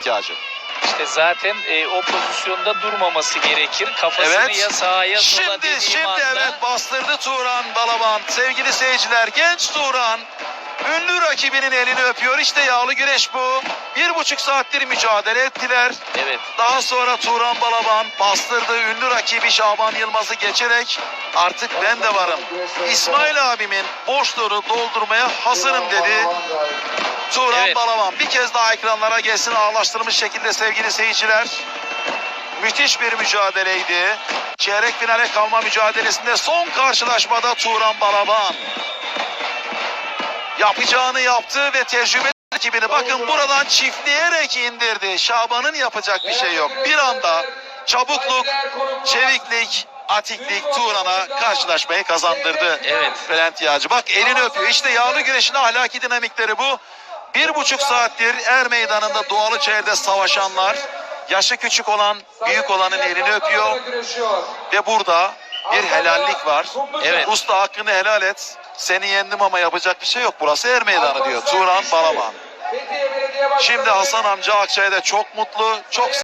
ihtiyacı. İşte zaten e, o pozisyonda durmaması gerekir. Kafasını Evet. ya sağa ya sola Şimdi şimdi anda. evet bastırdı Turan Balaban. Sevgili seyirciler genç Turan ünlü rakibinin elini öpüyor. İşte yağlı güreş bu. Bir buçuk saattir mücadele ettiler. Evet. Daha sonra Turan Balaban bastırdı ünlü rakibi Şaban Yılmaz'ı geçerek artık ben de varım. İsmail abimin boşluğunu doldurmaya hazırım dedi. Turan Evet. Balaban bir kez daha ekranlara gelsin ağırlaştırılmış şekilde sevgili seyirciler. Müthiş bir mücadeleydi. Çeyrek finale kalma mücadelesinde son karşılaşmada Turan Balaban yapacağını yaptı ve tecrübeli rakibini bakın buradan çiftleyerek indirdi. Şaban'ın yapacak bir şey yok. Bir anda çabukluk, çeviklik, atiklik Turan'a karşılaşmayı kazandırdı. Evet. Bülent Yağcı. Bak elini öpüyor. İşte yağlı güreşin ahlaki dinamikleri bu. Bir buçuk saattir er meydanında doğalı çevrede savaşanlar yaşı küçük olan büyük olanın elini öpüyor ve burada bir helallik var. Evet. Usta hakkını helal et. Seni yendim ama yapacak bir şey yok. Burası er meydanı diyor. Turan Balaban. Şimdi Hasan amca Akçay'da çok mutlu, çok